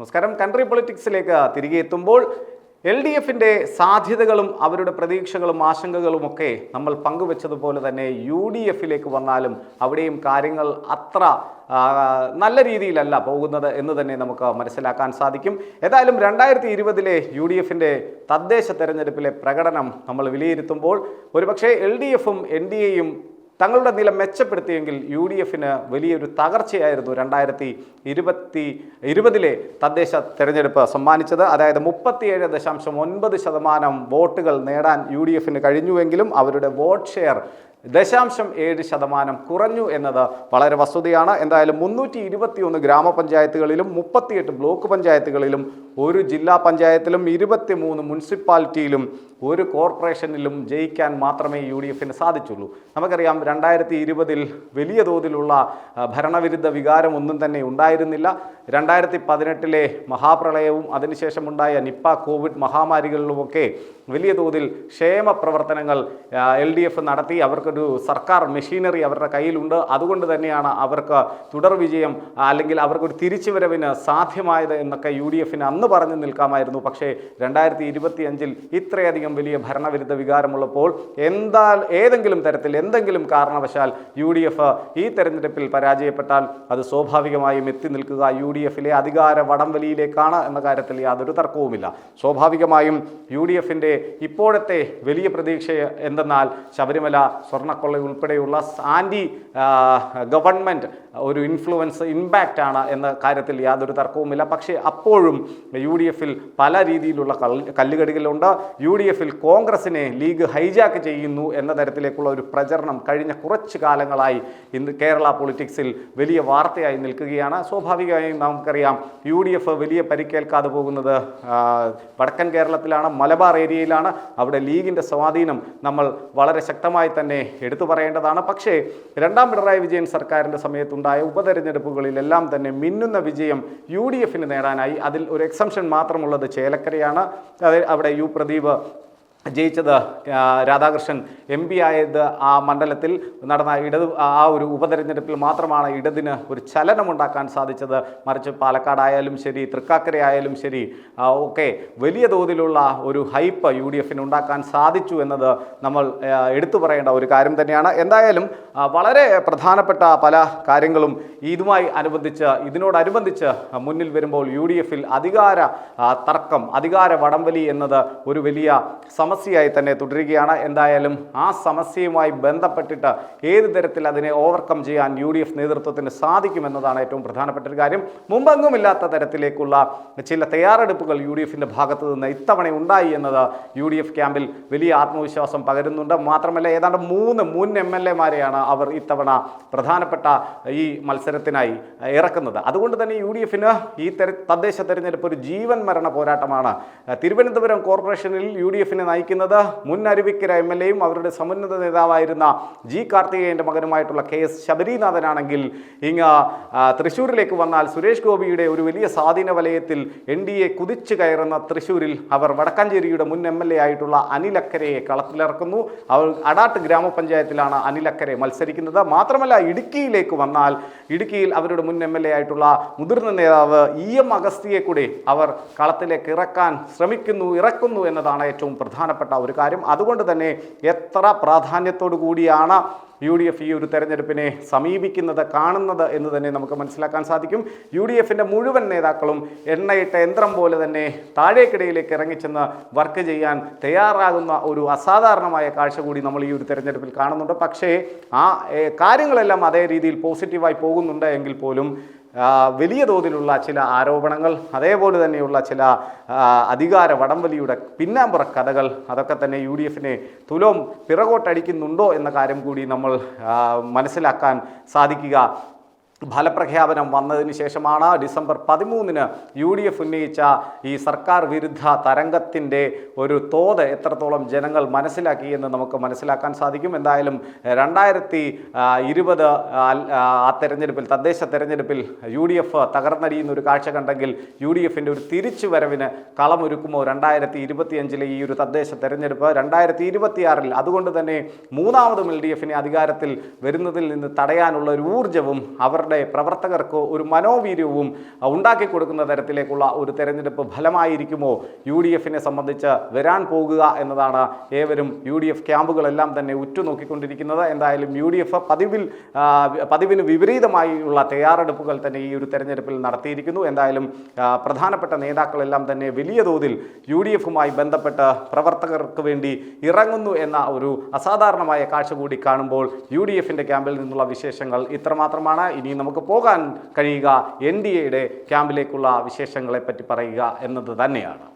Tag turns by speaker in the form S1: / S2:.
S1: നമസ്കാരം. കൺട്രി പൊളിറ്റിക്സിലേക്ക് തിരികെ എത്തുമ്പോൾ എൽ ഡി എഫിന്റെ സാധ്യതകളും അവരുടെ പ്രതീക്ഷകളും ആശങ്കകളും ഒക്കെ നമ്മൾ പങ്കുവെച്ചതുപോലെ തന്നെ യു ഡി എഫിലേക്ക് വന്നാലും അവിടെയും കാര്യങ്ങൾ അത്ര നല്ല രീതിയിലല്ല പോകുന്നത് എന്ന് തന്നെ നമുക്ക് മനസ്സിലാക്കാൻ സാധിക്കും. ഏതായാലും രണ്ടായിരത്തി ഇരുപതിലെ യു ഡി എഫിന്റെ തദ്ദേശ തെരഞ്ഞെടുപ്പിലെ പ്രകടനം നമ്മൾ വിലയിരുത്തുമ്പോൾ ഒരുപക്ഷെ എൽ ഡി എഫും എൻ ഡി എയും തങ്ങളുടെ നില മെച്ചപ്പെടുത്തിയെങ്കിൽ യു ഡി എഫിന് വലിയൊരു തകർച്ചയായിരുന്നു രണ്ടായിരത്തി ഇരുപത്തി ഇരുപതിലെ തദ്ദേശ തെരഞ്ഞെടുപ്പ് സമ്മാനിച്ചത്. അതായത് മുപ്പത്തിയേഴ് ദശാംശം ഒൻപത് ശതമാനം വോട്ടുകൾ നേടാൻ യു ഡി എഫിന് കഴിഞ്ഞുവെങ്കിലും അവരുടെ വോട്ട് ഷെയർ ദശാംശം ഏഴ് ശതമാനം കുറഞ്ഞു എന്നത് വളരെ വസ്തുതയാണ്. എന്തായാലും മുന്നൂറ്റി ഇരുപത്തിയൊന്ന് ഗ്രാമപഞ്ചായത്തുകളിലും മുപ്പത്തിയെട്ട് ബ്ലോക്ക് പഞ്ചായത്തുകളിലും ഒരു ജില്ലാ പഞ്ചായത്തിലും ഇരുപത്തിമൂന്ന് മുനിസിപ്പാലിറ്റിയിലും ഒരു കോർപ്പറേഷനിലും ജയിക്കാൻ മാത്രമേ യു ഡി എഫിന് സാധിച്ചുള്ളൂ. നമുക്കറിയാം രണ്ടായിരത്തി ഇരുപതിൽ വലിയ തോതിലുള്ള ഭരണവിരുദ്ധ വികാരം ഒന്നും തന്നെ ഉണ്ടായിരുന്നില്ല. രണ്ടായിരത്തി പതിനെട്ടിലെ മഹാപ്രളയവും അതിനുശേഷമുണ്ടായ നിപ്പ കോവിഡ് മഹാമാരികളിലുമൊക്കെ വലിയ തോതിൽ ക്ഷേമ പ്രവർത്തനങ്ങൾ എൽ ഡി എഫ് നടത്തി അവർക്കൊരു സർക്കാർ മെഷീനറി അവരുടെ കയ്യിലുണ്ട്. അതുകൊണ്ട് തന്നെയാണ് അവർക്ക് തുടർ വിജയം അല്ലെങ്കിൽ അവർക്കൊരു തിരിച്ചുവരവിന് സാധ്യമായത് എന്നൊക്കെ യു ഡി എഫിന് അന്ന് പറഞ്ഞു നിൽക്കാമായിരുന്നു. പക്ഷേ രണ്ടായിരത്തി ഇരുപത്തി അഞ്ചിൽ ഇത്രയധികം വലിയ ഭരണവിരുദ്ധ വികാരമുള്ളപ്പോൾ എന്താ ഏതെങ്കിലും തരത്തിൽ എന്തെങ്കിലും കാരണവശാൽ യു ഡി എഫ് ഈ തെരഞ്ഞെടുപ്പിൽ പരാജയപ്പെട്ടാൽ അത് സ്വാഭാവികമായും എത്തി നിൽക്കുക. യു ഡി എഫിലെ അധികാര വടംവലിയിലേക്കാണ് എന്ന കാര്യത്തിൽ യാതൊരു തർക്കവുമില്ല. സ്വാഭാവികമായും യു ഡി എഫിന്റെ ഇപ്പോഴത്തെ വലിയ പ്രതീക്ഷ എന്തെന്നാൽ ശബരിമല സ്വർണക്കൊള്ള ഉൾപ്പെടെയുള്ള ആന്റി ഗവൺമെന്റ് ഒരു ഇൻഫ്ലുവൻസ് ഇമ്പാക്റ്റ് ആണ് എന്ന കാര്യത്തിൽ യാതൊരു തർക്കവുമില്ല. പക്ഷേ അപ്പോഴും യു ഡി എഫിൽ പല രീതിയിലുള്ള കല്ല് കല്ലുകടികളുണ്ട്. യു ഡി എഫിൽ കോൺഗ്രസിനെ ലീഗ് ഹൈജാക്ക് ചെയ്യുന്നു എന്ന തരത്തിലേക്കുള്ള ഒരു പ്രചരണം കഴിഞ്ഞ കുറച്ച് കാലങ്ങളായി ഇന്ന് കേരള പൊളിറ്റിക്സിൽ വലിയ വാർത്തയായി നിൽക്കുകയാണ്. സ്വാഭാവികമായും നമുക്കറിയാം യു ഡി എഫ് വലിയ പരിക്കേൽക്കാതെ പോകുന്നത് വടക്കൻ കേരളത്തിലാണ് മലബാർ ഏരിയയിലാണ്. അവിടെ ലീഗിന്റെ സ്വാധീനം നമ്മൾ വളരെ ശക്തമായി തന്നെ എടുത്തു പറയേണ്ടതാണ്. പക്ഷേ രണ്ടാം പിണറായി വിജയൻ സർക്കാരിന്റെ സമയത്തുണ്ടായ ഉപതെരഞ്ഞെടുപ്പുകളിലെല്ലാം തന്നെ മിന്നുന്ന വിജയം യു ഡി എഫിന് നേടാനായി. അതിൽ ഒരു എക്സംഷൻ മാത്രമുള്ളത് ചേലക്കരയാണ്. അവിടെ യു പ്രദീപ് ജയിച്ചത് രാധാകൃഷ്ണൻ എം പി ആയത് ആ മണ്ഡലത്തിൽ നടന്ന ഇടത് ആ ഒരു ഉപതെരഞ്ഞെടുപ്പിൽ മാത്രമാണ് ഇടതിന് ഒരു ചലനമുണ്ടാക്കാൻ സാധിച്ചത്. മറിച്ച് പാലക്കാടായാലും ശരി തൃക്കാക്കരയായാലും ശരി ഒക്കെ വലിയ തോതിലുള്ള ഒരു ഹൈപ്പ് യു ഡി എഫിന് ഉണ്ടാക്കാൻ സാധിച്ചു എന്നത് നമ്മൾ എടുത്തു പറയേണ്ട ഒരു കാര്യം തന്നെയാണ്. എന്തായാലും വളരെ പ്രധാനപ്പെട്ട പല കാര്യങ്ങളും ഇതുമായി അനുബന്ധിച്ച് ഇതിനോടനുബന്ധിച്ച് മുന്നിൽ വരുമ്പോൾ യു ഡി എഫിൽ അധികാര തർക്കം അധികാര വടംവലി എന്നത് ഒരു വലിയ സമസ്യയായി തന്നെ തുടരുകയാണ്. എന്തായാലും ആ സമസ്യയുമായി ബന്ധപ്പെട്ടിട്ട് ഏത് തരത്തിൽ അതിനെ ഓവർകം ചെയ്യാൻ യു ഡി എഫ് നേതൃത്വത്തിന് സാധിക്കുമെന്നതാണ് ഏറ്റവും പ്രധാനപ്പെട്ട ഒരു കാര്യം. മുമ്പെങ്ങുമില്ലാത്ത തരത്തിലേക്കുള്ള ചില തയ്യാറെടുപ്പുകൾ യു ഡി എഫിന്റെ ഭാഗത്തു നിന്ന് ഇത്തവണ ഉണ്ടായി എന്നത് യു ഡി എഫ് ക്യാമ്പിൽ വലിയ ആത്മവിശ്വാസം പകരുന്നുണ്ട്. മാത്രമല്ല ഏതാണ്ട് മൂന്ന് മുൻ എം എൽ എമാരെയാണ് അവർ ഇത്തവണ പ്രധാനപ്പെട്ട ഈ മത്സരത്തിനായി ഇറക്കുന്നത്. അതുകൊണ്ട് തന്നെ യു ഡി എഫിന് ഈ തെര തദ്ദേശ തെരഞ്ഞെടുപ്പ് ഒരു ജീവൻ മരണ പോരാട്ടമാണ്. തിരുവനന്തപുരം കോർപ്പറേഷനിൽ യു ഡി എഫിനെ നയിക്കുന്നത് മുൻ അരുവിക്കര എം എൽ എയും അവരുടെ സമുന്നത നേതാവായിരുന്ന ജി കാർത്തികേയന്റെ മകനുമായിട്ടുള്ള കെ എസ് ശബരീനാഥനാണെങ്കിൽ ഇങ്ങ് തൃശ്ശൂരിലേക്ക് വന്നാൽ സുരേഷ് ഗോപിയുടെ ഒരു വലിയ സ്വാധീന വലയത്തിൽ എൻ ഡി എ കുതിച്ചു കയറുന്ന തൃശ്ശൂരിൽ അവർ വടക്കാഞ്ചേരിയുടെ മുൻ എം എൽ എ ആയിട്ടുള്ള അനിലക്കരയെ കളത്തിലിറക്കുന്നു. അവർ അടാട്ട് ഗ്രാമപഞ്ചായത്തിലാണ് അനിലക്കരെ മത്സരിക്കുന്നത്. മാത്രമല്ല ഇടുക്കിയിലേക്ക് വന്നാൽ ഇടുക്കിയിൽ അവരുടെ മുൻ എം എൽ എ ആയിട്ടുള്ള മുതിർന്ന നേതാവ് ഇ എം അഗസ്തിയെ കൂടി അവർ കളത്തിലേക്ക് ഇറക്കാൻ ശ്രമിക്കുന്നു ഇറക്കുന്നു എന്നതാണ് ഏറ്റവും പ്രധാനപ്പെട്ട ഒരു കാര്യം. അതുകൊണ്ട് തന്നെ എത്ര പ്രാധാന്യത്തോടു കൂടിയാണ് യു ഡി എഫ് ഈ ഒരു തെരഞ്ഞെടുപ്പിനെ സമീപിക്കുന്നത് കാണുന്നത് എന്ന് തന്നെ നമുക്ക് മനസ്സിലാക്കാൻ സാധിക്കും. യു ഡി എഫിന്റെ മുഴുവൻ നേതാക്കളും എണ്ണയിട്ട യന്ത്രം പോലെ തന്നെ താഴേക്കിടയിലേക്ക് ഇറങ്ങിച്ചെന്ന് വർക്ക് ചെയ്യാൻ തയ്യാറാകുന്ന ഒരു അസാധാരണമായ കാഴ്ച കൂടി നമ്മൾ ഈ ഒരു തെരഞ്ഞെടുപ്പിൽ കാണുന്നുണ്ട്. പക്ഷേ ആ കാര്യങ്ങളെല്ലാം അതേ രീതിയിൽ പോസിറ്റീവായി പോകുന്നുണ്ട് എങ്കിൽ പോലും വലിയ തോതിലുള്ള ചില ആരോപണങ്ങൾ അതേപോലെ തന്നെയുള്ള ചില അധികാര വടംവലിയുടെ പിന്നാമ്പുറ കഥകൾ അതൊക്കെ തന്നെ യു ഡി എഫിനെ തുലോം പിറകോട്ടടിക്കുന്നുണ്ടോ എന്ന കാര്യം കൂടി നമ്മൾ മനസ്സിലാക്കാൻ സാധിക്കുക. ഫലപ്രഖ്യാപനം വന്നതിന് ശേഷമാണ് ഡിസംബർ പതിമൂന്നിന് യു ഡി എഫ് ഉന്നയിച്ച ഈ സർക്കാർ വിരുദ്ധ തരംഗത്തിന്റെ ഒരു തോത് എത്രത്തോളം ജനങ്ങൾ മനസ്സിലാക്കി എന്ന് നമുക്ക് മനസ്സിലാക്കാൻ സാധിക്കും. എന്തായാലും രണ്ടായിരത്തി ഇരുപത് ആ തെരഞ്ഞെടുപ്പിൽ തദ്ദേശ തെരഞ്ഞെടുപ്പിൽ യു ഡി എഫ് തകർന്നടിയുന്ന ഒരു കാഴ്ച കണ്ടെങ്കിൽ യു ഡി എഫിന്റെ ഒരു തിരിച്ചുവരവിന് കളമൊരുക്കുമോ രണ്ടായിരത്തി ഇരുപത്തിയഞ്ചിലെ ഈ ഒരു തദ്ദേശ തെരഞ്ഞെടുപ്പ്? രണ്ടായിരത്തി ഇരുപത്തിയാറിൽ അതുകൊണ്ട് തന്നെ മൂന്നാമതും എൽ ഡി എഫിനെ അധികാരത്തിൽ വരുന്നതിൽ നിന്ന് തടയാനുള്ള ഒരു ഊർജവും അവരുടെ അവരുടെ പ്രവർത്തകർക്ക് ഒരു മനോവീര്യവും ഉണ്ടാക്കി കൊടുക്കുന്ന തരത്തിലേക്കുള്ള ഒരു തെരഞ്ഞെടുപ്പ് ഫലമായിരിക്കുമോ? യു ഡി എഫിനെ സംബന്ധിച്ച് വരാൻ പോകുക എന്നതാണ് ഏവരും യു ഡി എഫ് ക്യാമ്പുകളെല്ലാം തന്നെ ഉറ്റുനോക്കിക്കൊണ്ടിരിക്കുന്നത്. എന്തായാലും യു ഡി എഫ് പതിവിൽ പതിവിന് വിപരീതമായുള്ള തയ്യാറെടുപ്പുകൾ തന്നെ ഈ ഒരു തെരഞ്ഞെടുപ്പിൽ നടത്തിയിരിക്കുന്നു. എന്തായാലും പ്രധാനപ്പെട്ട നേതാക്കളെല്ലാം തന്നെ വലിയ തോതിൽ യു ഡി എഫുമായി ബന്ധപ്പെട്ട് പ്രവർത്തകർക്ക് വേണ്ടി ഇറങ്ങുന്നു എന്ന ഒരു അസാധാരണമായ കാഴ്ച കൂടി കാണുമ്പോൾ യു ഡി എഫിന്റെ ക്യാമ്പിൽ നിന്നുള്ള വിശേഷങ്ങൾ ഇത്രമാത്രമാണ്. ഇനി നമുക്ക് പോകാൻ കഴിയുക എൻ ഡി എയുടെ ക്യാമ്പിലേക്കുള്ള വിശേഷങ്ങളെപ്പറ്റി പറയുക എന്നത് തന്നെയാണ്.